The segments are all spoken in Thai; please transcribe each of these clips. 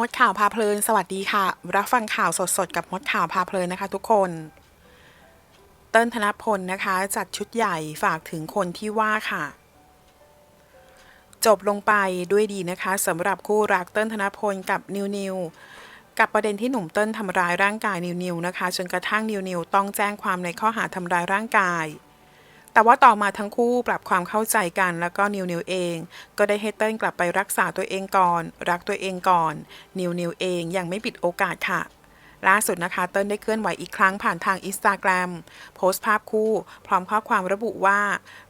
มดข่าวพาเพลิน สวัสดีค่ะ รับฟังข่าวสดๆ กับมดข่าวพาเพลินนะคะทุกคน เติ้ลธนพลนะคะ จัดชุดใหญ่ฝากถึงคนที่ว่าค่ะ จบลงไปด้วยดีนะคะสำหรับคู่รักเติ้ลธนพลกับนิวนิวกับประเด็นที่หนุ่มเติ้ลทำร้ายร่างกายนิวนิวนะคะ จนกระทั่งนิวนิวต้องแจ้งความในข้อหาทำร้ายร่างกาย แต่ว่าต่อมาทั้งคู่ปรับความเข้าใจกันแล้วก็นิวนิวเอง ก็ได้ให้เติ้ลกลับไปรักษาตัวเองก่อน รักตัวเองก่อน นิวนิวเองยังไม่ปิดโอกาสค่ะล่าสุดนะคะ เติ้ลได้เคลื่อนไหวอีกครั้งผ่านทางอินสตาแกรมโพสต์ภาพคู่ พร้อมข้อความระบุว่า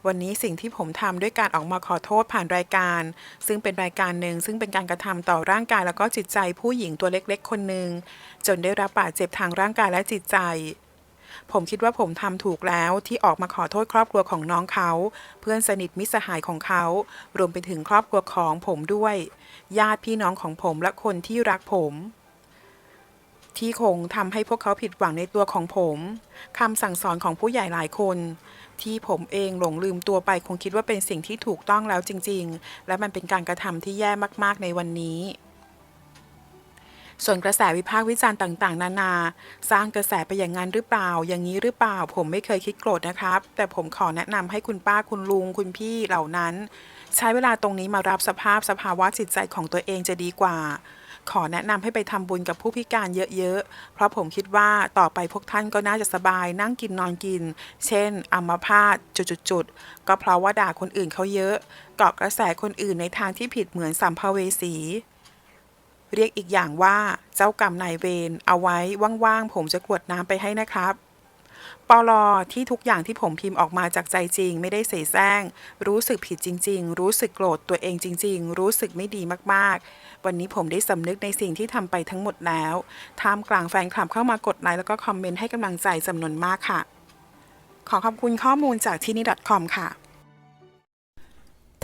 วันนี้สิ่งที่ผมทำด้วยการออกมาขอโทษผ่านรายการ ซึ่งเป็นรายการหนึ่งซึ่งเป็นการกระทำต่อร่างกายแล้วก็จิตใจผู้หญิงตัวเล็กๆ คนหนึ่งจนได้รับบาดเจ็บทางร่างกายและจิตใจ ผมคิดว่าผมทำถูกแล้วที่ออกมาขอโทษครอบครัวของน้องเขา เพื่อนสนิทมิสหายของเขา รวมไปถึงครอบครัวของผมด้วย ญาติพี่น้องของผมและคนที่รักผมที่คงทำให้พวกเขาผิดหวังในตัวของผมคำสั่งสอนของผู้ใหญ่หลายคน ที่ผมเองหลงลืมตัวไปคงคิดว่าเป็นสิ่งที่ถูกต้องแล้วจริง ๆ และมันเป็นการกระทำที่แย่มากๆในวันนี้ ส่วนกระแสวิพากษ์วิจารณ์ต่างๆ นานา สร้างกระแสไปอย่างนั้นหรือเปล่า อย่างนี้หรือเปล่า ผมไม่เคยคิดโกรธนะครับ แต่ผมขอแนะนำให้คุณป้าคุณลุงคุณพี่เหล่านั้น ใช้เวลาตรงนี้มารับสภาพสภาวะจิตใจของตัวเองจะดีกว่า ขอแนะนำให้ไปทำบุญกับผู้พิการเยอะๆ เพราะผมคิดว่าต่อไปพวกท่านก็น่าจะสบายนั่งกินนอนกิน เช่นอัมพาตจุดๆก็เพราะว่าด่าคนอื่นเขาเยอะเกาะกระแสคนอื่นในทางที่ผิดเหมือนสัมภเวสี เรียกอีกอย่างว่าเจ้ากรรมนายเวรเอาไว้ว่างๆผมจะกวดน้ำไปให้นะครับปลอที่ทุกอย่างที่ผมพิมพ์ออกมาจากใจจริง ไม่ได้เสแสร้ง รู้สึกผิดจริง ๆ รู้สึกโกรธตัวเองจริง ๆ รู้สึกไม่ดีมากๆ วันนี้ผมได้สำนึกในสิ่งที่ทำไปทั้งหมดแล้วท่ามกลางแฟนคลับเข้ามากดไลค์แล้วก็คอมเมนต์ให้กำลังใจจำนวนมากค่ะ ขอขอบคุณข้อมูลจากที่นี่ .com ค่ะ